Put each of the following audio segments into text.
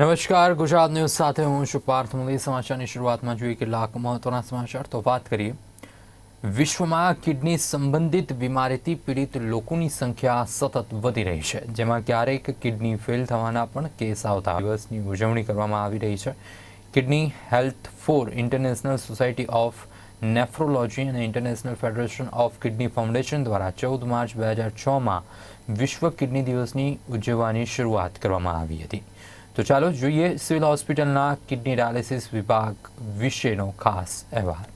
નમસ્કાર, ગુજરાત ન્યૂઝ સાથે હું છું પાર્થ મોદી સમાચારની શરૂઆતમાં જોઈએ કેટલાક મહત્વના સમાચાર. તો વાત કરીએ. વિશ્વમાં કિડની સંબંધિત બીમારીથી પીડિત લોકોની સંખ્યા સતત વધી રહી છે, જેમાં ક્યારેક કિડની ફેલ થવાના પણ કેસ આવતા દિવસની ઉજવણી કરવામાં આવી રહી છે. Kidney health for international society of nephrology અને international federation of kidney foundation દ્વારા ચૌદ માર્ચ બે હજાર છમાં વિશ્વ કિડની દિવસની ઉજવવાની શરૂઆત કરવામાં આવી હતી. તો ચાલો જોઈએ સિવિલ હોસ્પિટલના કિડની ડાયાલિસિસ વિભાગ વિશેનો ખાસ અહેવાલ.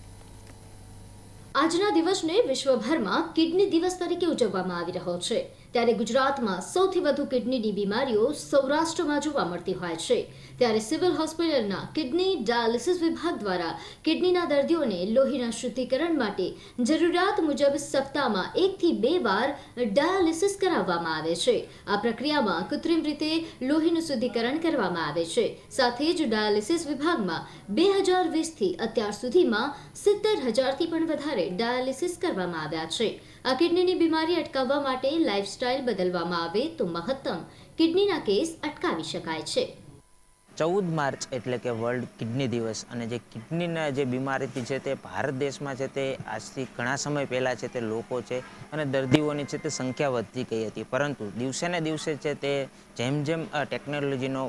આજના દિવસને વિશ્વભરમાં કિડની દિવસ તરીકે ઉજવવામાં આવી રહ્યો છે. ત્યારે ગુજરાતમાં સૌથી વધુ કિડનીની બીમારીઓ સૌરાષ્ટ્રમાં જોવા મળતી હોય છે. ત્યારે સિવિલ હોસ્પિટલના કિડની ડાયાલિસિસ વિભાગ દ્વારા કિડનીના દર્દીઓને લોહીના શુદ્ધિકરણ માટે જરૂરિયાત મુજબ સપ્તાહમાં એકથી બે વાર ડાયાલિસિસ કરાવવામાં આવે છે. આ પ્રક્રિયામાં કૃત્રિમ રીતે લોહીનું શુદ્ધિકરણ કરવામાં આવે છે. સાથે જ ડાયાલિસિસ વિભાગમાં બે હજાર વીસથી અત્યાર સુધીમાં સિત્તેર હજારથી પણ વધારે ડાયાલિસિસ કરવામાં આવ્યા છે. આ કિડનીની બીમારી અટકાવવા માટે લાઇફસ્ટાઇલ બદલવામાં આવે તો મહત્તમ કિડનીના કેસ અટકાવી શકાય છે. ચૌદ માર્ચ એટલે કે વર્લ્ડ કિડની દિવસ અને જે કિડનીના જે બીમારીથી છે તે ભારત દેશમાં છે તે આજથી ઘણા સમય પહેલાં છે તે લોકો છે અને દર્દીઓની છે તે સંખ્યા વધતી ગઈ હતી. પરંતુ દિવસે ને દિવસે છે તે જેમ જેમ ટેકનોલોજીનો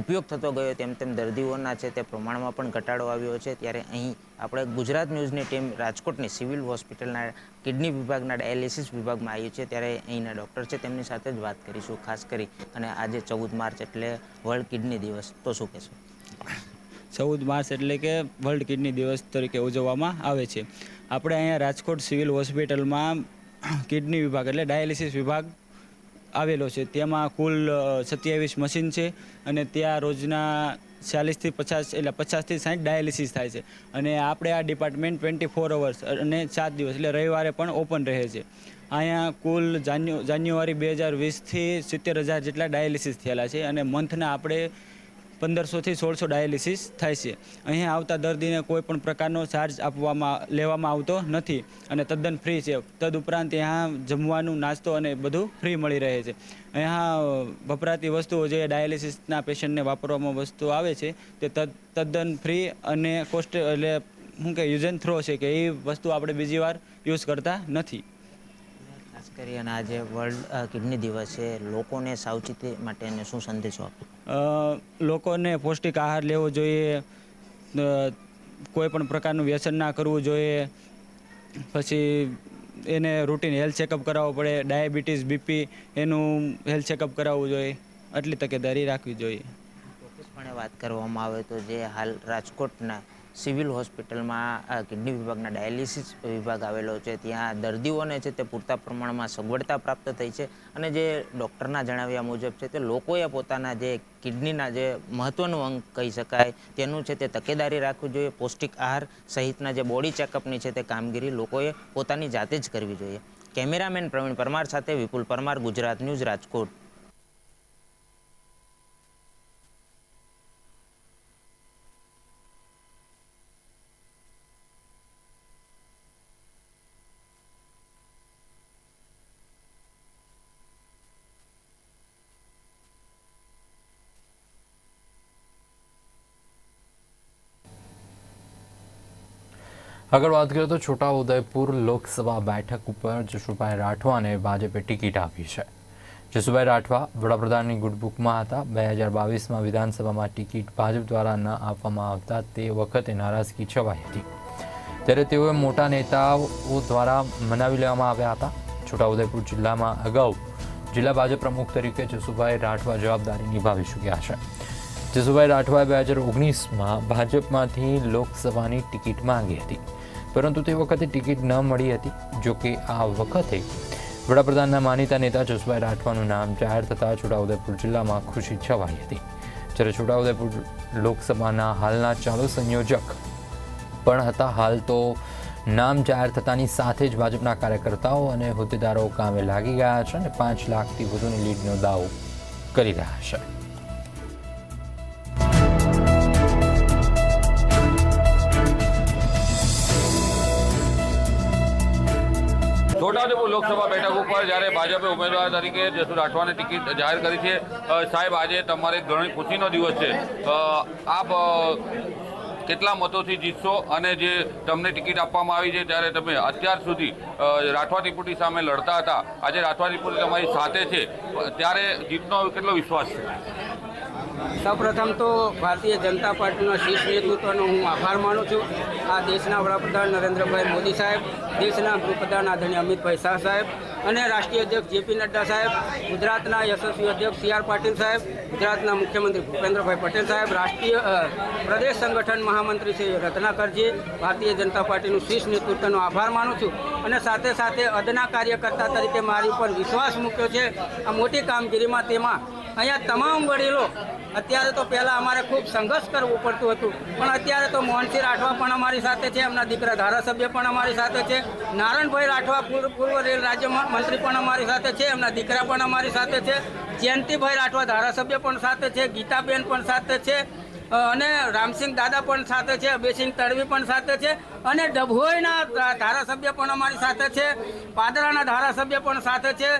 ઉપયોગ થતો ગયો તેમ તેમ દર્દીઓના છે તે પ્રમાણમાં પણ ઘટાડો આવ્યો છે. ત્યારે અહીં આપણે ગુજરાત ન્યૂઝની ટીમ રાજકોટની સિવિલ હોસ્પિટલના કિડની વિભાગના ડાયાલિસિસ વિભાગમાં આવી છે. ત્યારે અહીંના ડૉક્ટર છે તેમની સાથે જ વાત કરીશું, ખાસ કરી. અને આજે ચૌદ માર્ચ એટલે વર્લ્ડ કિડની દિવસ. તો શું કહેશો? ચૌદ માર્ચ એટલે કે વર્લ્ડ કિડની દિવસ તરીકે ઉજવવામાં આવે છે. આપણે અહીંયા રાજકોટ સિવિલ હોસ્પિટલમાં કિડની વિભાગ એટલે ડાયાલિસિસ વિભાગ આવેલો છે. તેમાં કુલ સત્યાવીસ મશીન છે અને ત્યાં રોજના ચાલીસથી પચાસ, એટલે પચાસથી સાઠ ડાયાલિસિસ થાય છે. અને આપણે આ ડિપાર્ટમેન્ટ ટ્વેન્ટી ફોર અવર્સ અને સાત દિવસ, એટલે રવિવારે પણ ઓપન રહે છે. અહીંયા કુલ જાન્યુ, જાન્યુઆરી બે હજાર વીસથી સિત્તેર હજાર જેટલા ડાયાલિસિસ થયેલા છે અને મંથના આપણે પંદરસોથી સોળસો ડાયાલિસિસ થાય છે. અહીંયા આવતા દર્દીને કોઈ પણ પ્રકારનો ચાર્જ આપવામાં, લેવામાં આવતો નથી અને તદ્દન ફ્રી છે. તદુપરાંત અહીંયા જમવાનું, નાસ્તો અને બધું ફ્રી મળી રહે છે. અહીંયા વપરાતી વસ્તુઓ જે ડાયાલિસિસના પેશન્ટને વાપરવામાં વસ્તુ આવે છે તે તદ તદ્દન ફ્રી અને કોસ્ટ એટલે શું કે યુઝ એન્ડ થ્રો છે કે એ વસ્તુ આપણે બીજી વાર યુઝ કરતા નથી. ખાસ કરી અને આજે વર્લ્ડ કિડની દિવસ છે. લોકોને સાવચેતી માટેને શું સંદેશો આપો? લોકોને પૌષ્ટિક આહાર લેવો જોઈએ કોઈ પણ પ્રકારનું વ્યસન ના કરવું જોઈએ, પછી એને રૂટીન હેલ્થ ચેકઅપ કરાવવો પડે ડાયાબિટીસ બીપી એનું હેલ્થ ચેકઅપ કરાવવું જોઈએ, આટલી તકેદારી રાખવી જોઈએ. વાત કરવામાં આવે તો જે હાલ રાજકોટના સિવિલ હોસ્પિટલમાં કિડની વિભાગના ડાયાલિસિસ વિભાગ આવેલો છે. ત્યાં દર્દીઓને છે તે પૂરતા પ્રમાણમાં સગવડતા પ્રાપ્ત થઈ છે અને જે ડૉક્ટરના જણાવ્યા મુજબ છે તે લોકોએ પોતાના જે કિડનીના જે મહત્ત્વનું અંગ કહી શકાય, તેનું છે તે તકેદારી રાખવી જોઈએ, પૌષ્ટિક આહાર સહિતના જે બોડી ચેકઅપની છે તે કામગીરી લોકોએ પોતાની જાતે જ કરવી જોઈએ. કેમેરામેન પ્રવીણ પરમાર સાથે વિપુલ પરમાર, ગુજરાત ન્યૂઝ રાજકોટ. આગળ વાત કરીએ તો છોટાઉદેપુર લોકસભા બેઠક ઉપર જશુભાઈ રાઠવાને ભાજપે ટિકિટ આપી છે. જશુભાઈ રાઠવા વડાપ્રધાનની ગુડબુકમાં હતા. બે હજાર બાવીસમાં વિધાનસભામાં ટિકિટ ભાજપ દ્વારા ન આપવામાં આવતા તે વખતે નારાજગી છવાઈ હતી. ત્યારે તેઓએ મોટા નેતાઓ દ્વારા મનાવી લેવામાં આવ્યા હતા. છોટાઉદેપુર જિલ્લામાં અગાઉ જિલ્લા ભાજપ પ્રમુખ તરીકે જશુભાઈ રાઠવા જવાબદારી નિભાવી ચૂક્યા છે. જસુભાઈ રાઠવાએ બે હજાર ઓગણીસમાં ભાજપમાંથી લોકસભાની ટિકિટ માંગી હતી. પરંતુ તે વખતે ટિકિટ ન મળી હતી જોકે આ વખતે વડાપ્રધાનના માનીતા નેતા જસભાઈ રાઠવાનું નામ જાહેર થતાં છોટાઉદેપુર જિલ્લામાં ખુશી છવાઈ હતી. જ્યારે છોટાઉદેપુર લોકસભાના હાલના ચાલુ સંયોજક પણ હતા, હાલ તો નામ જાહેર થતાની સાથે જ ભાજપના કાર્યકર્તાઓ અને હોદ્દેદારો કામે લાગી ગયા છે અને પાંચ લાખથી વધુની લીડનો દાવો કરી રહ્યા છે. છોટાઉદેપુર લોકસભા બેઠક ઉપર જ્યારે ભાજપે ઉમેદવાર તરીકે જસુ રાઠવાની ટિકિટ જાહેર કરી છે સાહેબ, આજે તમારે ઘણી ખુશીનો દિવસ છે. આપ કેટલા મતોથી જીતશો અને જે તમને ટિકિટ આપવામાં આવી છે ત્યારે તમે અત્યાર સુધી રાઠવા ત્રિપુટી સામે લડતા હતા, આજે રાઠવા ત્રિપુટી તમારી સાથે છે. ત્યારે જીતનો કેટલો વિશ્વાસ છે? સૌપ્રથમ તો ભારતીય જનતા પાર્ટીના શીર્ષ નેતૃત્વનો હું આભાર માનું છું. આ દેશના વડાપ્રધાન નરેન્દ્રભાઈ મોદી સાહેબ, દેશના ગૃહપ્રધાન આદરણીય અમિતભાઈ શાહ સાહેબ અને રાષ્ટ્રીય અધ્યક્ષ જેપી નડ્ડા સાહેબ, ગુજરાતના યશસ્વી અધ્યક્ષ સી આર પાટીલ સાહેબ, ગુજરાતના મુખ્યમંત્રી ભૂપેન્દ્રભાઈ પટેલ સાહેબ, રાષ્ટ્રીય પ્રદેશ સંગઠન મહામંત્રી શ્રી રત્નાકરજી, ભારતીય જનતા પાર્ટીનું શીર્ષ નેતૃત્વનો આભાર માનું છું. અને સાથે સાથે અદના કાર્યકર્તા તરીકે મારી ઉપર વિશ્વાસ મૂક્યો છે. આ મોટી કામગીરીમાં તેમાં અહીંયા તમામ વડીલો, અત્યારે તો પહેલાં અમારે ખૂબ સંઘર્ષ કરવું પડતું હતું, પણ અત્યારે તો મોહનસિંહ રાઠવા પણ અમારી સાથે છે, એમના દીકરા ધારાસભ્ય પણ અમારી સાથે છે નારાયણભાઈ રાઠવા પૂર્વ રેલ રાજ્ય મંત્રી પણ અમારી સાથે છે, એમના દીકરા પણ અમારી સાથે છે, જયંતિભાઈ રાઠવા ધારાસભ્ય પણ સાથે છે, ગીતાબેન પણ સાથે છે અને રામસિંહ દાદા પણ સાથે છે, અભયસિંહ તડવી પણ સાથે છે, અને ડભોઈના ધારાસભ્ય પણ અમારી સાથે છે, પાદરાના ધારાસભ્ય પણ સાથે છે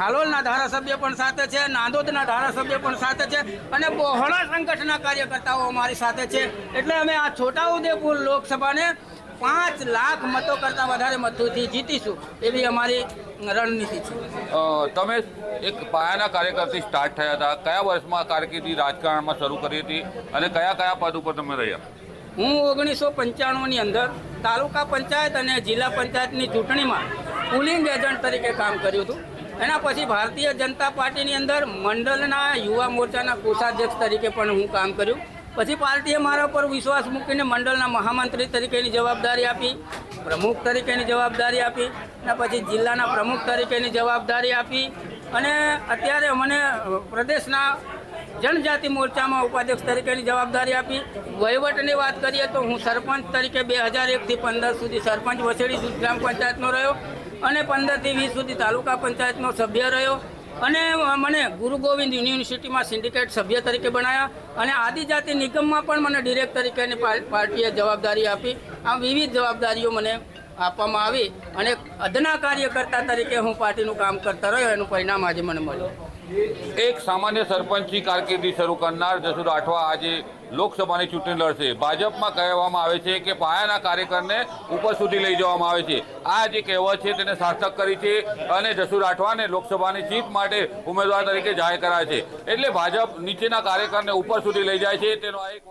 હાલોલના ધારાસભ્ય પણ સાથે છે, નાંદોદના ધારાસભ્ય પણ સાથે છે, અને બહોળા સંગઠનના કાર્યકર્તાઓ અમારી સાથે છે. એટલે અમે આ છોટાઉદેપુર લોકસભાને પાંચ લાખ મતો કરતાં વધારે મતોથી જીતીશું એવી અમારી રણનીતિ છે. તમે એક પાયાના કાર્યકરથી સ્ટાર્ટ થયા હતા. કયા વર્ષમાં કારકિર્દી રાજકારણમાં શરૂ કરી હતી અને કયા કયા પદ ઉપર તમે રહ્યા? હું ઓગણીસો પંચાણુંની અંદર તાલુકા પંચાયત અને જિલ્લા પંચાયતની ચૂંટણીમાં પુલિંગ એજન્ટ તરીકે કામ કર્યું હતું. એના પછી ભારતીય જનતા પાર્ટીની અંદર મંડળના યુવા મોરચાના કોષાધ્યક્ષ તરીકે પણ હું કામ કર્યું. પછી પાર્ટીએ મારા પર વિશ્વાસ મૂકીને મંડળના મહામંત્રી તરીકેની જવાબદારી આપી, પ્રમુખ તરીકેની જવાબદારી આપી અને પછી જિલ્લાના પ્રમુખ તરીકેની જવાબદારી આપી. અને અત્યારે મને પ્રદેશના જનજાતિ મોરચામાં ઉપાધ્યક્ષ તરીકેની જવાબદારી આપી. વહીવટની વાત કરીએ તો હું સરપંચ તરીકે બે હજાર એકથી પંદર સુધી સરપંચ વસેડી ગ્રામ પંચાયતનો રહ્યો અને પંદરથી વીસ સુધી તાલુકા પંચાયતનો સભ્ય રહ્યો. અને મને ગુરુ ગોવિંદ યુનિવર્સિટીમાં સિન્ડિકેટ સભ્ય તરીકે બનાવ્યા અને આદિજાતિ નિગમમાં પણ મને ડિરેક્ટ તરીકેની પાર્ટીએ જવાબદારી આપી. આ વિવિધ જવાબદારીઓ મને આપવામાં આવી અને અદના કાર્યકર્તા તરીકે હું પાર્ટીનું કામ કરતા રહ્યો, એનું પરિણામ આજે મને મળ્યું. એક સામાન્ય સરપંચની કારકિર્દી શરૂ કરનાર જસુ રાઠવા આજે લોકસભાની ચૂંટણી લડશે. ભાજપમાં કહેવામાં આવે છે કે પાયાના કાર્યકરને ઉપર સુધી લઈ જવામાં આવે છે. આ જે કહેવત છે તેને સાર્થક કરી છે અને જસુ રાઠવાને લોકસભાની સીટ માટે ઉમેદવાર તરીકે જાહેર કરાય છે. એટલે ભાજપ નીચેના કાર્યકરને ઉપર સુધી લઈ જાય છે. તેનો આ એક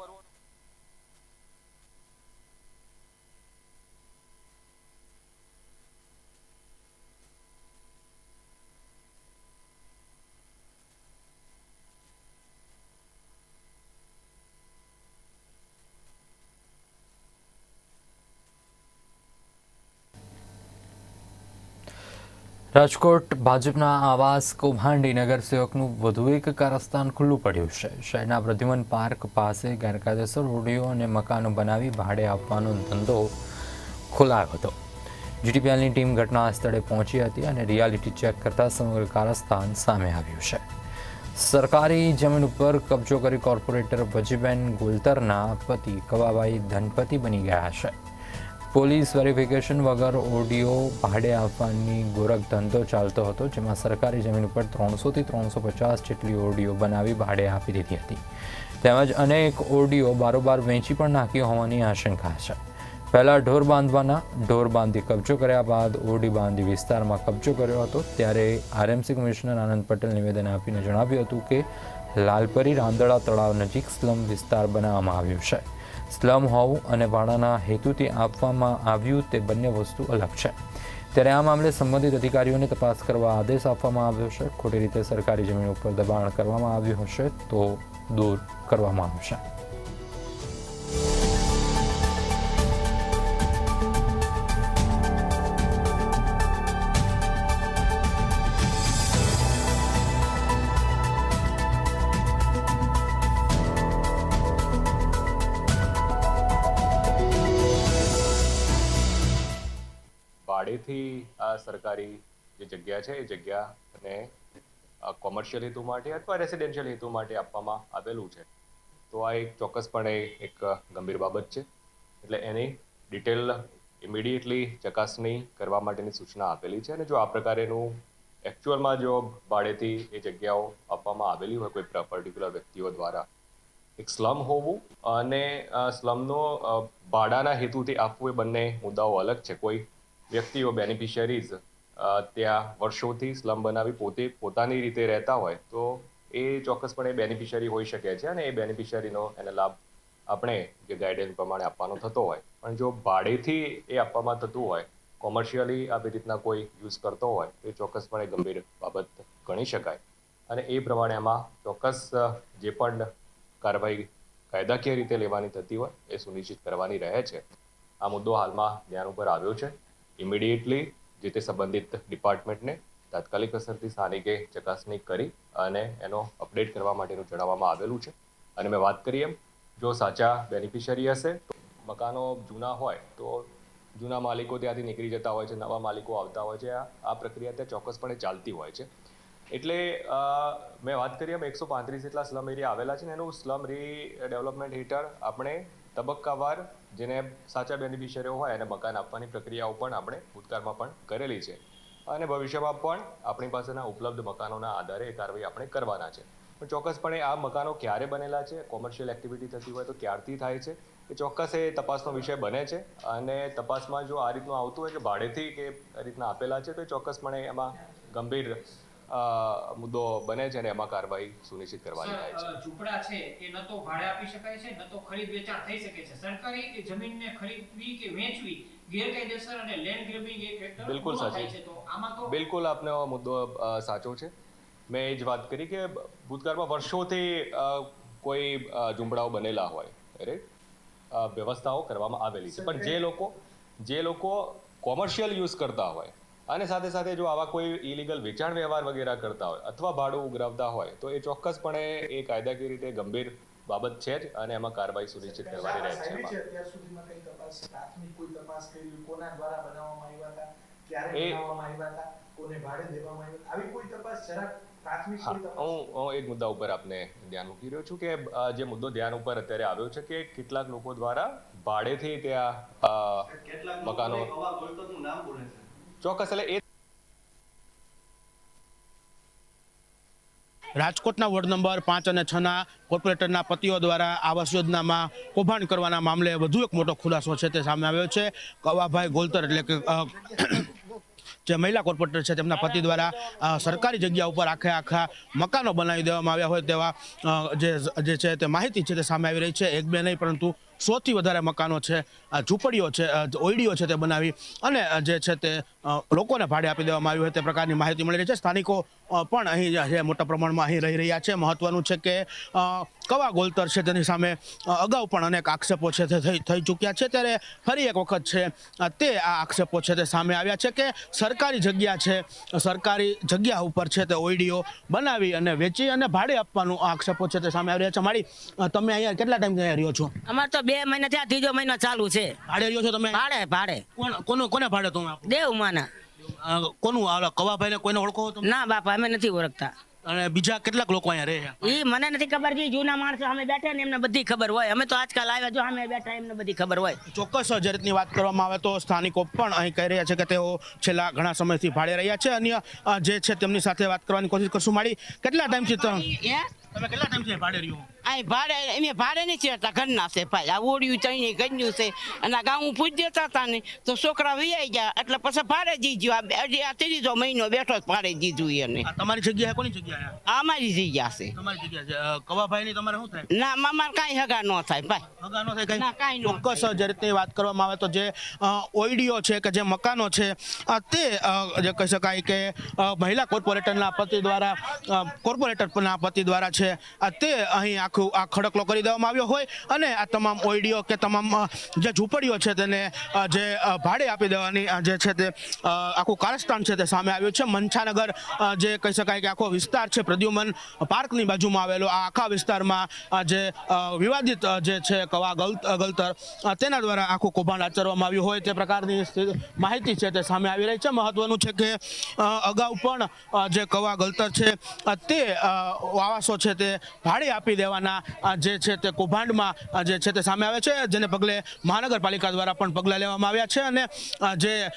રાજકોટ ભાજપના આવાસ કૌભાંડી નગરસેવકનું વધુ એક કારસ્તાન ખુલ્લું પડ્યું છે. શહેરના પ્રદ્યુમન પાર્ક પાસે ગેરકાયદેસર હોડીઓ અને મકાનો બનાવી ભાડે આપવાનો ધંધો ખોલાયો હતો. જીટીપીએલની ટીમ ઘટના સ્થળે પહોંચી હતી અને રિયાલિટી ચેક કરતા સમગ્ર કારસ્તાન સામે આવ્યું છે. સરકારી જમીન ઉપર કબજો કરી કોર્પોરેટર ભજીબેન ગોલતરના પતિ કવાભાઈ ધનપતિ બની ગયા છે. પોલીસ વેરિફિકેશન વગર ઓડિયો ભાડે આપવાની ગોરખ ધંધો ચાલતો હતો, જેમાં સરકારી જમીન ઉપર ત્રણસોથી ત્રણસો પચાસ જેટલી ઓડિયો બનાવી ભાડે આપી દીધી હતી. તેમજ અનેક ઓડિયો બારોબાર વેચી પણ નાખી હોવાની આશંકા છે. પહેલાં ઢોર બાંધવાના, ઢોર બાંધી કબજો કર્યા બાદ ઓરડી બાંધી વિસ્તારમાં કબજો કર્યો હતો, ત્યારે આરએમસી કમિશનર આનંદ પટેલ નિવેદન આપીને જણાવ્યું હતું કે, લાલપરી રાંદડા તળાવ નજીક સ્લમ વિસ્તાર બનાવવામાં આવ્યું છે. સ્લમ હોવું અને ભાડાના હેતુથી આપવામાં આવ્યું તે બંને વસ્તુ અલગ છે. ત્યારે આ મામલે સંબંધિત અધિકારીઓને તપાસ કરવા આદેશ આપવામાં આવ્યો છે. ખોટી રીતે સરકારી જમીન ઉપર દબાણ કરવામાં આવ્યું હશે તો દૂર કરવામાં આવશે. ભાડેથી આ સરકારી જે જગ્યા છે, એ જગ્યાને કોમર્શિયલ હેતુ માટે અથવા રેસિડેન્શિયલ હેતુ માટે આપવામાં આવેલું છે. તો આ એક ચોક્કસપણે એક ગંભીર બાબત છે. એટલે એની ડિટેલ ઇમિડિયેટલી ચકાસણી કરવા માટેની સૂચના આપેલી છે અને જો આ પ્રકારેનું એકચ્યુઅલમાં જો ભાડેથી એ જગ્યાઓ આપવામાં આવેલી હોય, કોઈ પર્ટિક્યુલર વ્યક્તિઓ દ્વારા, એક સ્લમ હોવું અને સ્લમનો ભાડાના હેતુથી આપવું એ બંને મુદ્દાઓ અલગ છે. કોઈ વ્યક્તિઓ બેનિફિશિયરીઝ ત્યાં વર્ષોથી સ્લમ બનાવી પોતે, પોતાની રીતે રહેતા હોય, તો એ ચોક્કસપણે બેનિફિશિયરી હોઈ શકે છે અને એ બેનિફિશિયરીનો એને લાભ આપણે જે ગાઈડન્સ પ્રમાણે આપવાનો થતો હોય. પણ જો ભાડેથી એ આપવામાં થતું હોય કોમર્શિયલી આવી રીતના કોઈ યુઝ કરતો હોય, તો એ ચોક્કસપણે ગંભીર બાબત ગણી શકાય. અને એ પ્રમાણે એમાં ચોક્કસ, જે પણ કાર્યવાહી કાયદાકીય રીતે લેવાની થતી હોય, એ સુનિશ્ચિત કરવાની રહે છે. આ મુદ્દો હાલમાં ધ્યાન ઉપર આવ્યો છે. ઇમિડિયેટલી જે તે સંબંધિત ડિપાર્ટમેન્ટને તાત્કાલિક અસરથી સ્થાનિકે ચકાસણી કરી અને એનો અપડેટ કરવા માટેનું જણાવવામાં આવેલું છે. અને મેં વાત કરી એમ, જો સાચા બેનિફિશિયરી હશે તો મકાનો જૂના હોય તો જૂના માલિકો ત્યાંથી નીકળી જતા હોય છે, નવા માલિકો આવતા હોય છે, આ પ્રક્રિયા ત્યાં ચોક્કસપણે ચાલતી હોય છે. એટલે મેં વાત કરી એમ, એકસો પાંત્રીસ જેટલા સ્લમ એરિયા આવેલા છે ને, એનું સ્લમ રીડેવલપમેન્ટ હેઠળ આપણે તબક્કાવાર જેને સાચા બેનિફિશિયરીઓ હોય એને મકાન આપવાની પ્રક્રિયાઓ પણ આપણે ભૂતકાળમાં પણ કરેલી છે. અને ભવિષ્યમાં પણ આપણી પાસેના ઉપલબ્ધ મકાનોના આધારે કાર્યવાહી આપણે કરવાના છે. પણ ચોક્કસપણે આ મકાનો ક્યારે બનેલા છે કોમર્શિયલ એક્ટિવિટી થતી હોય તો ક્યારથી થાય છે, એ ચોક્કસ એ તપાસનો વિષય બને છે. અને તપાસમાં જો આ રીતનું આવતું હોય કે ભાડેથી કે રીતના આપેલા છે, તો ચોક્કસપણે એમાં ગંભીર મુદ્દો બને છે અને એમાં કાર્યવાહી સુનિશ્ચિત કરવાની થાય છે. ઝૂંપડા છે એ ન તો ભાડે આપી શકાય છે ન તો ખરીદ વેચાણ થઈ શકે છે. સરકારી જમીનને ખરીદવી કે વેચવી ગેરકાયદેસર અને લેન્ડ ગ્રેબિંગ એક હેઠળ બિલકુલ સાચી. છે. તો આમાં તો બિલકુલ આપનો મુદ્દો સાચો છે. મેં એ જ વાત કરી કે ભૂતકાળમાં વર્ષોથી કોઈ ઝૂંપડાઓ બનેલા હોય રાઈટ વ્યવસ્થાઓ કરવામાં આવેલી છે. પણ જે લોકો જે લોકો કોમર્શિયલ યુઝ કરતા હોય અને સાથે સાથે જો આવા કોઈ ઇલીગલ વેચાણ વ્યવહાર વગેરે કરતા હોય અથવા ભાડું ઉઘરાવતા હોય તો એ ચોક્કસપણે એ કાયદાકીય રીતે ગંભીર બાબત છે જ અને એમાં કાર્યવાહી સુનિશ્ચિત કરવાની રહે છે સાહેબે એમાં છે અત્યાર સુધીમાં કઈ તપાસ પ્રાથમિક કોઈ તપાસ કરી કોના દ્વારા બનાવવામાં આવ્યા હતા ક્યારે એ- બનાવવામાં આવ્યા હતા કોને ભાડે દેવામાં આવ્યા હતા? આવી કોઈ તપાસ જરાક પ્રાથમિક હા એક મુદ્દા ઉપર આપને ધ્યાન મૂકી રહ્યો છું કે જે મુદ્દો ધ્યાન ઉપર અત્યારે આવ્યો છે કે કેટલાક લોકો દ્વારા ભાડેથી ત્યાં મકાનો ચોક્કસ, એટલે એ રાજકોટના વોર્ડ નંબર પાંચ અને છના કોર્પોરેટરના પતિઓ દ્વારા આવાસ યોજનામાં કૌભાંડ કરવાના મામલે વધુ એક મોટો ખુલાસો છે તે સામે આવ્યો છે. કવાભાઈ ગોલતર એટલે કે જે મહિલા કોર્પોરેટર છે તેમના પતિ દ્વારા સરકારી જગ્યા ઉપર આખે આખા મકાનો બનાવી દેવામાં આવ્યા હોય તેવા જે છે તે માહિતી છે તે સામે આવી રહી છે. એક બે નહીં, પરંતુ સોથી વધારે મકાનો છે ઝૂંપડીઓ છે ઓયડીઓ છે તે બનાવી અને જે છે તે લોકોને ભાડે આપી દેવામાં આવ્યું હોય તે પ્રકારની માહિતી મળી રહી છે. સ્થાનિકો પણ અહીં છે મોટા પ્રમાણમાં અહીં રહી રહ્યા છે. મહત્વનું છે કે કવા ગોલતર છે તેની સામે અગાઉ પણ અનેક આક્ષેપો છે તે થઈ ચૂક્યા છે. ત્યારે ફરી એક વખત છે તે આ આક્ષેપો છે તે સામે આવ્યા છે કે સરકારી જગ્યા છે સરકારી જગ્યા ઉપર છે તે ઓઈડીઓ બનાવી અને વેચી અને ભાડે આપવાનું આક્ષેપો છે તે સામે આવી રહ્યા છે. મારી તમે અહીંયા કેટલા ટાઈમ અહીંયા રહ્યો છો? અમારે તો બે મહિના થયા ત્રીજો મહિનો ચાલુ છે. ભાડે રહ્યો છો તમે? ભાડે ભાડે. કોનું કોને ભાડે તમે આપો? માના અ, કોનું? આ કવાભાઈને કોઈને ઓળખો છો તમે? ના બાપા અમે નથી ઓળખતા. અને બીજા કેટલાક લોકો અહીંયા રહે છે? ઈ મને નથી ખબર જે જૂના માણસો અમે બેઠા ને એમને બધી ખબર હોય. અમે તો આજકાલ આવ્યા જો અમે બેઠા એમને બધી ખબર હોય. ચોક્કસ જે રીતની વાત કરવામાં આવે તો સ્થાનિકો પણ અહીં કહી રહ્યા છે કે તેઓ છેલ્લા ઘણા સમયથી ભાડે રહ્યા છે. અન્ય અ, જે છે તેમની સાથે વાત કરવાની કોશિશ કરશું. મારી કેટલા ટાઈમથી ત- હે? તમે કેટલા ટાઈમથી ભાડે રહ્યો? અહીં ભાડે એમ ભાડે નહીં ચડતા ઘરના છે ભાઈ. આ ઓડિયું ચણી ગણ્યું છે. અને આ ગામ પૂછ દેતા હતા ને તો છોકરા વિયાઈ ગયા એટલે પછી ભાડે જીજ્યું આ હજી આ ત્રીજો મહિનો બેઠો જ ભાડે જીધું એને. તમારી જગ્યા કોની જગ્યા આ અમારી જગ્યા છે. તમારી જગ્યા છે. અ, કવાભાઈની તમારે શું થાય? ના મામા કાંઈ હગા ન થાય ભાઈ. હગા ન થાય ના, કાંઈ ન ચોક્કસ જે રીતે વાત કરવામાં આવે તો જે ઓઈડીઓ છે કે જે મકાનો છે તે જે કહી શકાય કે મહિલા કોર્પોરેટરના પતિ દ્વારા કોર્પોરેટરના પતિ દ્વારા છે તે અહીં આખું આ ખડકલો કરી દેવામાં આવ્યો હોય અને આ તમામ ઓઈડીઓ કે તમામ જે ઝૂંપડીઓ છે તેને જે ભાડે આપી દેવાની જે છે તે આખું કારસ્તાન છે તે સામે આવ્યું છે. મનછાનગર જે કહી શકાય કે આખો વિસ્તાર છે પ્રદ્યુમન પાર્કની બાજુમાં આવેલો, આ આખા વિસ્તારમાં જે વિવાદિત જે છે કવા ગલ- ગલતર તેના દ્વારા આખું કૌભાંડ આચરવામાં આવ્યું હોય તે પ્રકારની માહિતી છે તે સામે આવી રહી છે. મહત્વનું છે કે અગાઉ પણ જે કવા ગલતર છે તે વાવાસો છે તે ભાડે આપી દેવાના મહાનગરપાલિકાના જે છે તે કૌભાંડમાં જે છે તે સામે આવે છે, જેને પગલે મહાનગરપાલિકા દ્વારા પણ પગલાં લેવામાં આવ્યા છે અને જે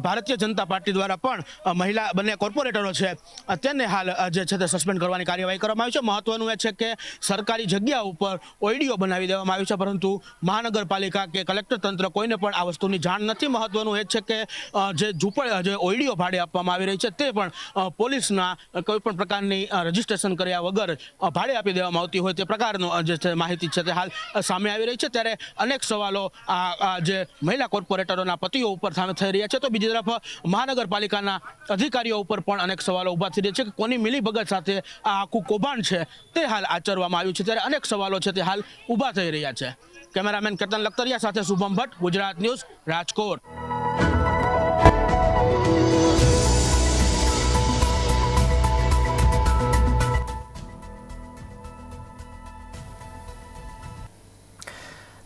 ભારતીય જનતા પાર્ટી દ્વારા પણ મહિલા, બંને કોર્પોરેટરો છે તેને હાલ જે છે તે સસ્પેન્ડ કરવાની કાર્યવાહી કરવામાં આવી છે. મહત્વનું એ છે કે સરકારી જગ્યા ઉપર ઓઈડીઓ બનાવી દેવામાં આવ્યું છે, પરંતુ મહાનગરપાલિકા કે કલેક્ટર તંત્ર કોઈને પણ આ વસ્તુની જાણ નથી. મહત્વનું એ છે કે જે ઝૂંપડ જે ઓઈડીઓ ભાડે આપવામાં આવી રહી છે, તે પણ પોલીસના કોઈ પણ પ્રકારની રજીસ્ટ્રેશન કર્યા વગર ભાડે આપી દેવામાં આવતી હોય તે પ્રકારનો જે છે, માહિતી છે તે હાલ સામે આવી રહી છે. ત્યારે અનેક સવાલો આ જે મહિલા કોર્પોરેટરોના પતિઓ ઉપર સામે થઈ રહ્યા છે. તો બીજી તરફ, મહાનગરપાલિકાના અધિકારીઓ ઉપર પણ અનેક સવાલો ઊભા થઈ રહ્યા છે કે કોની મિલીભગત સાથે આ આખું કૌભાંડ છે તે હાલ આચરવામાં આવ્યું છે. ત્યારે અનેક સવાલો છે તે હાલ ઊભા થઈ રહ્યા છે. કેમેરામેન કેતન લખતરિયા સાથે શુભમ ભટ્ટ, ગુજરાત ન્યૂઝ રાજકોટ.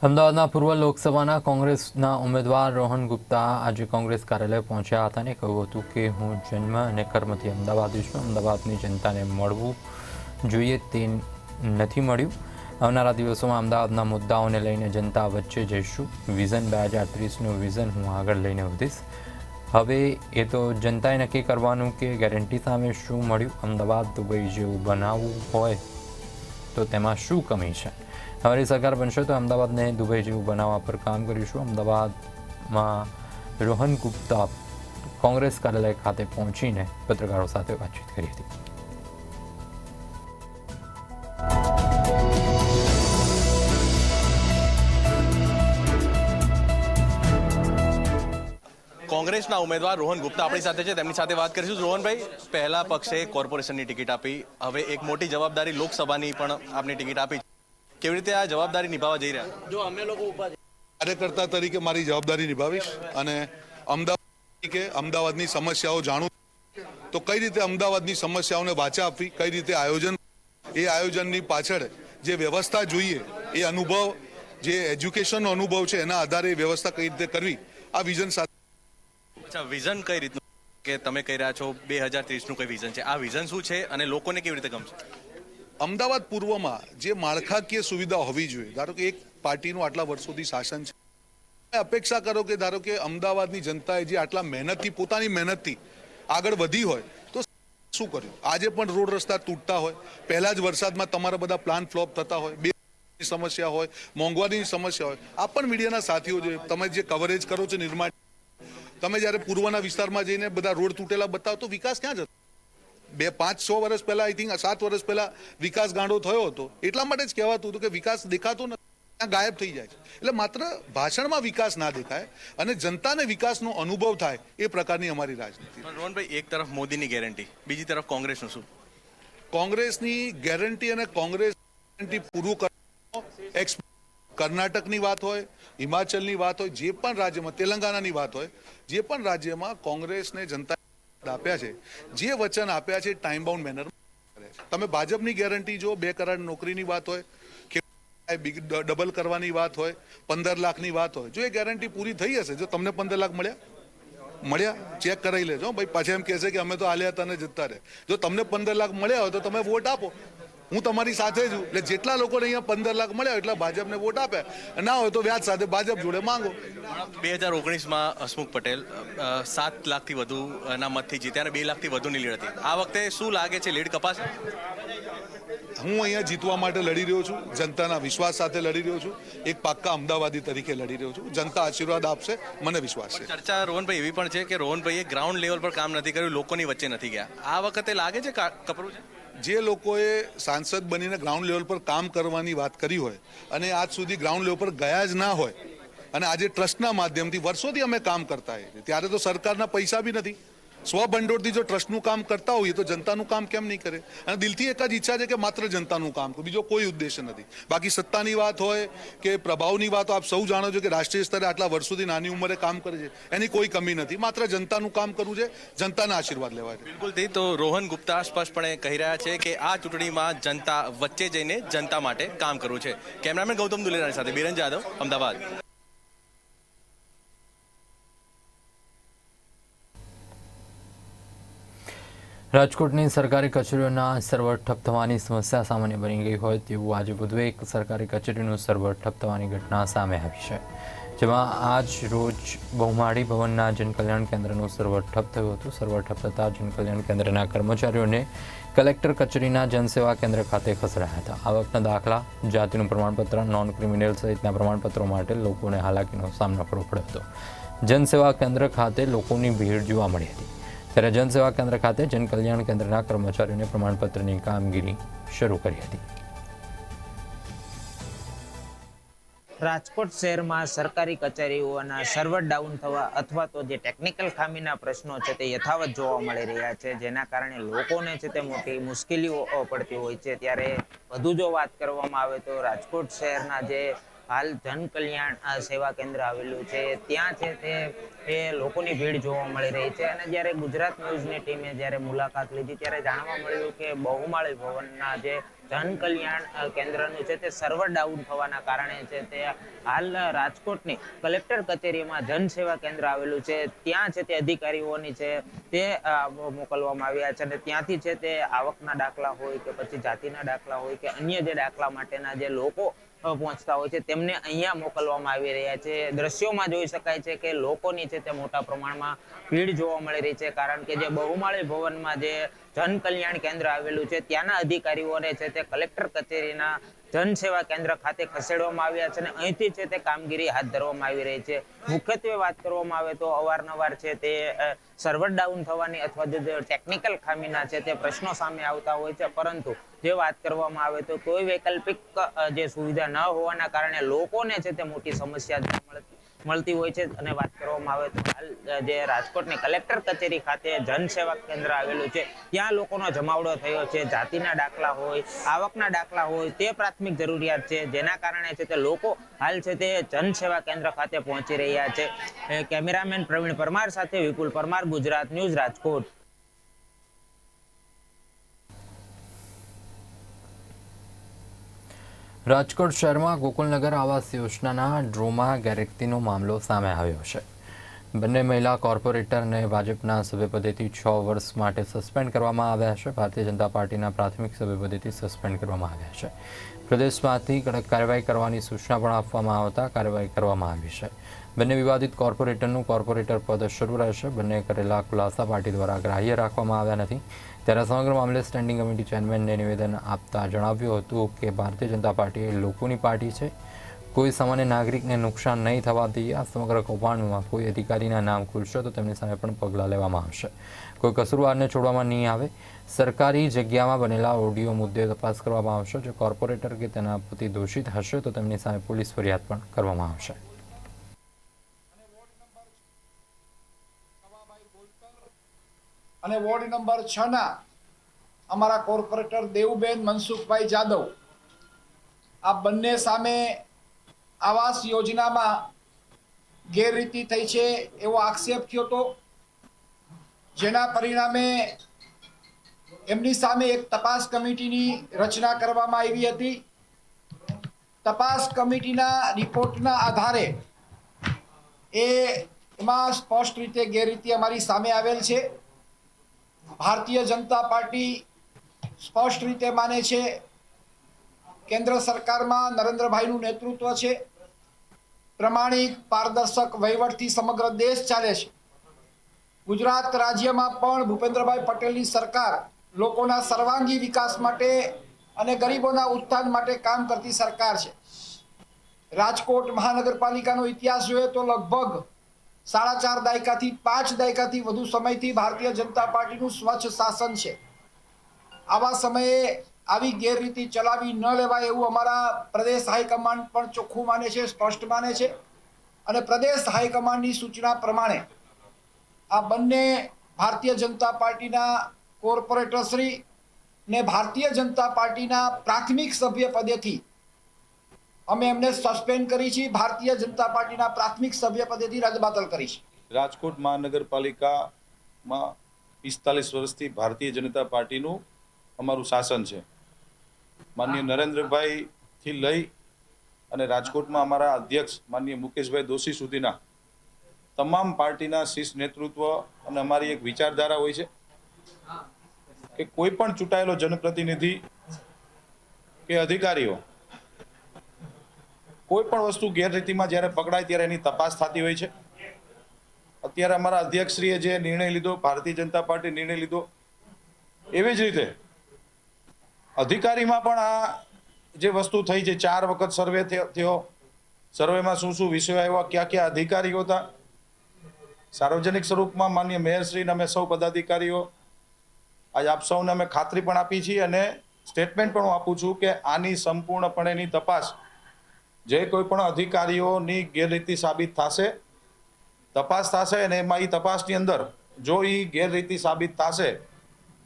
અમદાવાદના પૂર્વ લોકસભાના કોંગ્રેસના ઉમેદવાર રોહન ગુપ્તા આજે કોંગ્રેસ કાર્યાલય પહોંચ્યા હતા અને કહ્યું હતું કે, હું જન્મ અને કર્મથી અમદાવાદી છું. અમદાવાદની જનતાને મળવું જોઈએ તે નથી મળ્યું. આવનારા દિવસોમાં અમદાવાદના મુદ્દાઓને લઈને જનતા વચ્ચે જઈશું. વિઝન બે હજાર ત્રીસનું વિઝન હું આગળ લઈને વધીશ. હવે એ તો જનતાએ નક્કી કરવાનું કે ગેરંટી સામે શું મળ્યું. અમદાવાદ દુબઈ જેવું બનાવવું હોય તો તેમાં શું કમી છે? અમારી સરકાર બનશે તો અમદાવાદને દુબઈ જેવું બનાવવા પર કામ કરીશું. અમદાવાદમાં રોહન ગુપ્તા કોંગ્રેસ કાર્યાલય ખાતે પહોંચીને પત્રકારો સાથે વાતચીત કરી હતી. કોંગ્રેસના ઉમેદવાર રોહન ગુપ્તા આપણી સાથે છે. તેમની સાથે વાત કરીશું. રોહનભાઈ, પહેલા પક્ષે કોર્પોરેશનની ટિકિટ આપી. હવે એક મોટી જવાબદારી લોકસભાની પણ આપની ટિકિટ આપી. કેવી રીતે આ જવાબદારી નિભાવવા જઈ રહ્યા? જો અમે લોકો કાર્યકર્તા તરીકે મારી જવાબદારી નિભાવીશ અને અમદાવાદ તરીકે અમદાવાદની સમસ્યાઓ જાણું તો કઈ રીતે અમદાવાદની સમસ્યાઓને વાચા આપવી કઈ રીતે આયોજન એ આયોજનની પાછળ જે વ્યવસ્થા જોઈએ એ અનુભવ જે એજ્યુકેશનનો અનુભવ છે એના આધારે વ્યવસ્થા કઈ રીતે કરવી આ વિઝન સાથે અચ્છા વિઝન કઈ રીતનું કે તમે કહી રહ્યા છો બે હજાર ત્રીસનું કઈ વિઝન છે? આ વિઝન શું છે અને લોકોને કેવી રીતે ગમશે? અમદાવાદ પૂર્વમાં જે માળખાકીય સુવિધા હોવી જોઈએ, ધારો કે એક પાર્ટીનું આટલા વર્ષોથી શાસન છે અપેક્ષા કરો કે ધારો કે અમદાવાદની જનતાએ જે આટલા મહેનતથી, પોતાની મહેનતથી આગળ વધી હોય, તો શું કર્યું? આજે પણ રોડ રસ્તા તૂટતા હોય, પહેલા જ વરસાદમાં તમારા બધા પ્લાન ફ્લોપ થતા હોય, બે સમસ્યા હોય, મોંઘવારીની સમસ્યા હોય. આ પણ મીડિયાના સાથીઓ છે તમે જે કવરેજ કરો છો નિર્માણ, તમે જ્યારે પૂર્વના વિસ્તારમાં જઈને બધા રોડ તૂટેલા બતાવો, તો વિકાસ ક્યાં જતો? બે પાંચ છ વર્ષ પહેલા આઈ થિંક સાત વર્ષ પહેલા વિકાસ ગાંડો થયો હતો. એટલા માટે જ કહેવાતું હતું કે વિકાસ દેખાતો નથી. ગાયબ થઈ જાય છે. એટલે માત્ર ભાષણમાં વિકાસ ના દેખાય અને જનતાને વિકાસનો અનુભવ થાય એ પ્રકારની અમારી રાજનીતિ. રોહનભાઈ એક તરફ મોદીની ગેરંટી બીજી તરફ કોંગ્રેસનું શું? કોંગ્રેસની ગેરંટી અને કોંગ્રેસ ગેરંટી પૂરું કરવા કર્ણાટકની વાત હોય હિમાચલની વાત હોય જે પણ રાજ્યમાં તેલંગાણાની વાત હોય જે પણ રાજ્યમાં કોંગ્રેસને જનતા આપ્યા છે. જે વચન આપ્યા છે ટાઈમ બાઉન્ડ મેનર તમે ભાજપની ગેરંટી જો બે કરોડ નોકરીની વાત હોય, કે ડબલ કરવાની વાત હોય, પંદર લાખની વાત હોય. જો એ ગેરંટી પૂરી થઈ હશે, જો તમને પંદર લાખ મળ્યા મળ્યા ચેક કરાવી લેજો. ભાઈ, પાછા એમ કહેશે કે અમે તો આલ્યા તને જતા રહે જો તમને પંદર લાખ મળ્યા હોય, તો તમે વોટ આપો. હું તમારી સાથે છું. એટલે જેટલા લોકોને અહીંયા પંદર લાખ મળ્યા એટલા ભાજપને વોટ આપે. ના હોય તો વ્યાજ સાથે ભાજપ જોડે માંગો. બે હજાર ઓગણીસમાં હસમુખ પટેલ સાત લાખથી વધુ ના મતથી જીત્યા અને બે લાખથી વધુની લીડ હતી. આ વખતે શું લાગે છે લીડ કપાશે? હું અહીંયા જીતવા માટે લડી રહ્યો છું. જનતાના વિશ્વાસ સાથે લડી રહ્યો છું. એક પાક્કા અમદાવાદી તરીકે લડી રહ્યો છું. જનતા આશીર્વાદ આપશે મને વિશ્વાસ છે. ચર્ચા રોહનભાઈ એવી પણ છે કે રોહનભાઈએ ગ્રાઉન્ડ લેવલ પર કામ નથી કર્યું લોકોની વચ્ચે નથી ગયા. આ વખતે લાગે છે કપરું છે? જે લોકોએ સાંસદ બનીને ગ્રાઉન્ડ લેવલ પર કામ કરવાની વાત કરી હોય અને આજ સુધી ગ્રાઉન્ડ લેવલ પર ગયા જ ના હોય અને આજે ટ્રસ્ટના માધ્યમથી વર્ષોથી અમે કામ કરતા ત્યારે તો સરકારના પૈસા બી નથી. સ્વભંડોળથી જો ટ્રસ્ટનું કામ કરતા હોઈએ તો જનતાનું કામ કેમ નહીં કરે? અને દિલથી એક જ ઈચ્છા છે કે માત્ર જનતાનું કામ બીજો કોઈ ઉદ્દેશ્ય નથી. બાકી સત્તાની વાત હોય કે પ્રભાવની વાત આપ સૌ જાણો છો કે રાષ્ટ્રીય સ્તરે આટલા વર્ષોથી નાની ઉંમરે કામ કરે છે. એની કોઈ કમી નથી. માત્ર જનતાનું કામ કરવું છે, જનતાના આશીર્વાદ લેવા છે. બિલકુલ તો રોહન ગુપ્તા સ્પષ્ટપણે કહી રહ્યા છે કે આ ચૂંટણીમાં જનતા વચ્ચે જઈને જનતા માટે કામ કરવું છે. કેમેરામેન ગૌતમ દુલેરાની સાથે બિરન જાદવ, અમદાવાદ. રાજકોટની સરકારી કચેરીઓના સર્વર ઠપ થવાની સમસ્યા સામાન્ય બની ગઈ હોય તેવું આજે વધુ એક સરકારી કચેરીનું સર્વર ઠપ થવાની ઘટના સામે આવી છે, જેમાં આજ રોજ બહુમાળી ભવનના જનકલ્યાણ કેન્દ્રનું સર્વર ઠપ થયું હતું. સર્વર ઠપ થતાં જનકલ્યાણ કેન્દ્રના કર્મચારીઓને કલેક્ટર કચેરીના જનસેવા કેન્દ્ર ખાતે ખસેડાયા હતા. આવકના દાખલા, જાતિનું પ્રમાણપત્ર નોન ક્રિમિનલ સહિતના પ્રમાણપત્રો માટે લોકોને હાલાકીનો સામનો કરવો પડ્યો હતો. જનસેવા કેન્દ્ર ખાતે લોકોની ભીડ જોવા મળી હતી. ત્યારે જનસેવા કેન્દ્ર ખાતે જનકલ્યાણ કેન્દ્રના કર્મચારીઓને પ્રમાણપત્રની કામગીરી શરૂ કરી હતી. રાજકોટ શહેરમાં સરકારી કચેરીઓના સર્વર ડાઉન થવા અથવા તો જે ટેકનિકલ ખામીના પ્રશ્નો છે તે યથાવત જોવા મળી રહ્યા છે, જેના કારણે લોકોને છે તે મોટી મુશ્કેલીઓ પડતી હોય છે. ત્યારે વધુ જો વાત કરવામાં આવે તો રાજકોટ શહેરના જે હાલ જન કલ્યાણ સેવા કેન્દ્ર આવેલું છે. ત્યાં છે તે, એ લોકોની ભીડ જોવા મળી રહી છે. અને જ્યારે ગુજરાત ન્યૂઝની ટીમે જ્યારે મુલાકાત લીધી, ત્યારે જાણવા મળ્યું કે બહુમાળી ભવનના જે જન કલ્યાણ કેન્દ્રનું છે તે સર્વર ડાઉન થવાના કારણે છે તે હાલ રાજકોટની કલેક્ટર કચેરીમાં જન સેવા કેન્દ્ર આવેલું છે. ત્યાં છે તે અધિકારીઓની છે તે મોકલવામાં આવ્યા છે. અને ત્યાંથી છે તે આવકના દાખલા હોય કે પછી જાતિના દાખલા હોય કે અન્ય જે દાખલા માટેના જે લોકો પહોંચતા હોય છે. તેમને અહીંયા મોકલવામાં આવી રહ્યા છે. દ્રશ્યોમાં જોઈ શકાય છે કે લોકોની છે તે મોટા પ્રમાણમાં ભીડ જોવા મળી રહી છે. કારણ કે જે બહુમાળી ભવનમાં જે જન કલ્યાણ કેન્દ્ર આવેલું છે, ત્યાંના અધિકારીઓને છે તે કલેક્ટર કચેરીના જનસેવા કેન્દ્ર ખાતે ખસેડવામાં આવ્યા છે અને અહીંથી છે તે કામગીરી હાથ ધરવામાં આવી રહી છે. મુખ્યત્વે વાત કરવામાં આવે તો અવારનવાર છે તે સર્વર ડાઉન થવાની અથવા જે ટેકનિકલ ખામીના છે તે પ્રશ્નો સામે આવતા હોય છે. પરંતુ જે વાત કરવામાં આવે તો કોઈ વૈકલ્પિક જે સુવિધા ન હોવાના કારણે લોકોને છે તે મોટી સમસ્યા મળતી હોય છે. અને વાત કરવામાં આવે તો હાલ જે રાજકોટની કલેક્ટર કચેરી ખાતે જનસેવા કેન્દ્ર આવેલું છે, ત્યાં લોકોનો જમાવડો થયો છે. જાતિના દાખલા હોય, આવકના દાખલા હોય, તે પ્રાથમિક જરૂરિયાત છે. જેના કારણે છે તે લોકો હાલ છે તે જન સેવા કેન્દ્ર ખાતે પહોંચી રહ્યા છે. કેમેરામેન પ્રવીણ પરમાર સાથે વિપુલ પરમાર, ગુજરાત ન્યૂઝ રાજકોટ. રાજકોટ શહેરમાં ગોકુલનગર આવાસ યોજનાના ડ્રોમાં ગેરરીતિનો મામલો સામે આવ્યો છે. બંને મહિલા કોર્પોરેટરને ભાજપના સભ્યપદેથી છ વર્ષ માટે સસ્પેન્ડ કરવામાં આવ્યા છે. ભારતીય જનતા પાર્ટીના પ્રાથમિક સભ્યપદેથી સસ્પેન્ડ કરવામાં આવ્યા છે. પ્રદેશમાંથી કડક કાર્યવાહી કરવાની સૂચના પણ આપવામાં આવતા કાર્યવાહી કરવામાં આવી છે. બંને વિવાદિત કોર્પોરેટરનું કોર્પોરેટર પદ શરૂ રહેશે. બંને કરેલા ખુલાસા પાર્ટી દ્વારા ગ્રાહ્ય રાખવામાં આવ્યા નથી. ત્યારે સમગ્ર મામલે સ્ટેન્ડિંગ કમિટી ચેરમેનને નિવેદન આપતા જણાવ્યું હતું કે ભારતીય જનતા પાર્ટી એ લોકોની પાર્ટી છે. કોઈ સામાન્ય નાગરિકને નુકસાન નહીં થવા દઈએ આ સમગ્ર કૌભાંડમાં કોઈ અધિકારીના નામ ખુલશે તો તેમની સામે પણ પગલાં લેવામાં આવશે. કોઈ કસૂરવારને છોડવામાં નહીં આવે. સરકારી જગ્યામાં બનેલા ઓડિયો મુદ્દે તપાસ કરવામાં આવશે. જો કોર્પોરેટર કે તેના પતિ દોષિત હશે તો તેમની સામે પોલીસ ફરિયાદ પણ કરવામાં આવશે. અને વોર્ડ નંબર છ ના અમારા કોર્પોરેટર દેવુબેન મનસુખભાઈ જાદવ, આ બંને સામે આવાસ યોજનામાં ગેરરીતિ થઈ છે એવો આક્ષેપ થયો હતો. જેના પરિણામે એમની સામે એક તપાસ કમિટીની રચના કરવામાં આવી હતી. તપાસ કમિટીના રિપોર્ટના આધારે એ એમાં સ્પષ્ટ રીતે ગેરરીતિ અમારી સામે આવેલ છે. ભારતીય જનતા પાર્ટી સ્પષ્ટ રીતે માને છે, કેન્દ્ર સરકારમાં નરેન્દ્રભાઈનું નેતૃત્વ છે, પ્રમાણિક પારદર્શક વહીવટથી સમગ્ર દેશ ચાલે છે. ગુજરાત રાજ્યમાં પણ ભૂપેન્દ્રભાઈ પટેલની સરકાર લોકોના સર્વાંગી વિકાસ માટે અને ગરીબોના ઉત્થાન માટે કામ કરતી સરકાર છે. રાજકોટ મહાનગરપાલિકાનો ઇતિહાસ જોઈએ તો લગભગ સાડા ચાર દાયકાથી પાંચ દાયકાથી વધુ સમયથી ભારતીય જનતા પાર્ટીનું સ્વચ્છ શાસન છે. આવા સમયે આવી ગેરરીતિ ચલાવી ન લેવાય એવું અમારા પ્રદેશ હાઈકમાન્ડ પણ ચોખ્ખું માને છે, સ્પષ્ટ માને છે. અને પ્રદેશ હાઈકમાન્ડની સૂચના પ્રમાણે આ બંને ભારતીય જનતા પાર્ટીના કોર્પોરેટરશ્રી ને ભારતીય જનતા પાર્ટીના પ્રાથમિક સભ્ય પદેથી અમે એમને સસ્પેન્ડ કરી છે. ભારતીય જનતા પાર્ટીના પ્રાથમિક સભ્ય પદેથી રદબાતલ કરી છે. રાજકોટ મહાનગરપાલિકામાં પિસ્તાલીસ વર્ષથી ભારતીય જનતા પાર્ટીનું અમારું શાસન છે. માનનીય નરેન્દ્રભાઈ થી લઈ અને રાજકોટમાં અમારા અધ્યક્ષ માનનીય મુકેશભાઈ દોશી સુધીના તમામ પાર્ટીના શીર્ષ નેતૃત્વ અને અમારી એક વિચારધારા હોય છે કે કોઈ પણ ચૂંટાયેલો જનપ્રતિનિધિ કે અધિકારીઓ કોઈ પણ વસ્તુ ગેરરીતિમાં જ્યારે પકડાય ત્યારે એની તપાસ થતી હોય છે. અત્યારે અમારા અધ્યક્ષશ્રીએ જે નિર્ણય લીધો, ભારતીય જનતા પાર્ટી નિર્ણય લીધો, એવી જ રીતે અધિકારીમાં પણ આ જે વસ્તુ થઈ છે, ચાર વખત સર્વે થયો સર્વેમાં શું શું વિષયો આવ્યા, ક્યાં ક્યાં અધિકારીઓ હતા? સાર્વજનિક સ્વરૂપમાં માન્ય મેયરશ્રીને અમે સૌ પદાધિકારીઓ, આજે આપ સૌને અમે ખાતરી પણ આપી છીએ અને સ્ટેટમેન્ટ પણ હું આપું છું કે આની સંપૂર્ણપણેની તપાસ જે કોઈ પણ અધિકારીઓની ગેરરીતિ સાબિત થશે, તપાસ થશે અને એમાં એ તપાસની અંદર જો એ ગેરરીતિ સાબિત થશે,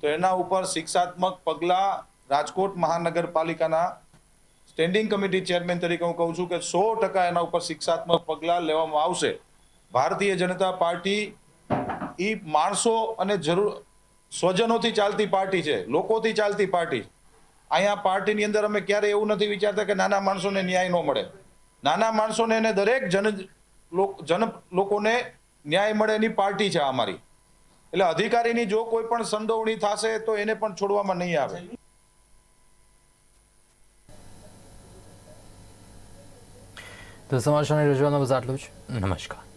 તો એના ઉપર શિક્ષાત્મક પગલાં રાજકોટ મહાનગરપાલિકાના સ્ટેન્ડિંગ કમિટી ચેરમેન તરીકે હું કહું છું કે સો ટકા એના ઉપર શિક્ષાત્મક પગલાં લેવામાં આવશે. ભારતીય જનતા પાર્ટી એ માણસો અને જરૂર, સ્વજનોથી ચાલતી પાર્ટી છે, લોકોથી ચાલતી પાર્ટી અહીંયા પાર્ટીની અંદર અમે ક્યારે એવું નથી વિચારતા કે નાના માણસોને ન્યાય ન મળે. નાના માણસોને અને દરેક જન જન લોકોને ન્યાય મળે એની પાર્ટી છે અમારી. એટલે અધિકારીની જો કોઈ પણ સંડોવણી થશે તો એને પણ છોડવામાં નહીં આવે. તો સમાચારની રજૂઆતમાં બસ આટલું જ. નમસ્કાર.